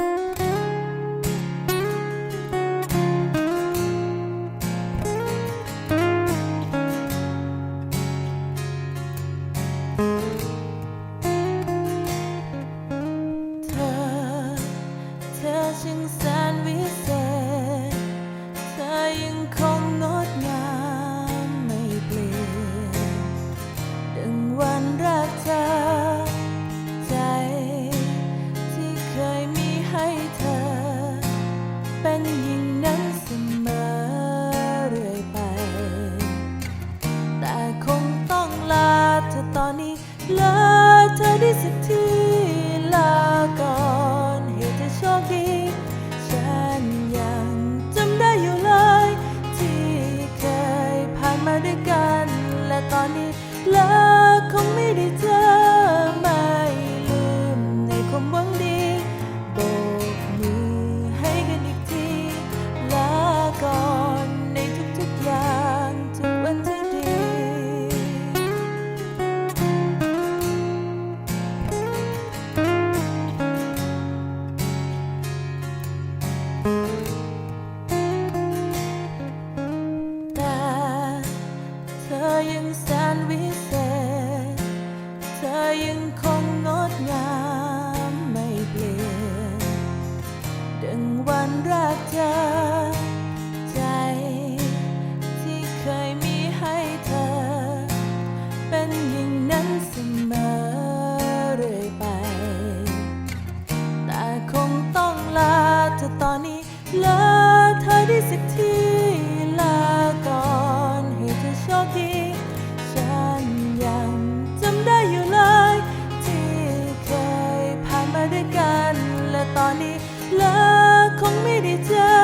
เธอ เธอช่างแส ลาเธอได้สักทีลาก่อนให้เธอโชคดี ฉันยังจำได้อยู่เลย ที่เคยผ่านมาด้วยกัน และตอนนี้ลาคงไม่ได้เจอ ยังคงงดงามไม่เปลี่ยนดังวันแรกเจอใจที่เคยมีให้เธอ เป็นอย่างนั้นเสมอเรื่อยไป แต่คงต้องลาเธอตอนนี้ลาเธอได้สักที แลาคงไม่ได้เจอ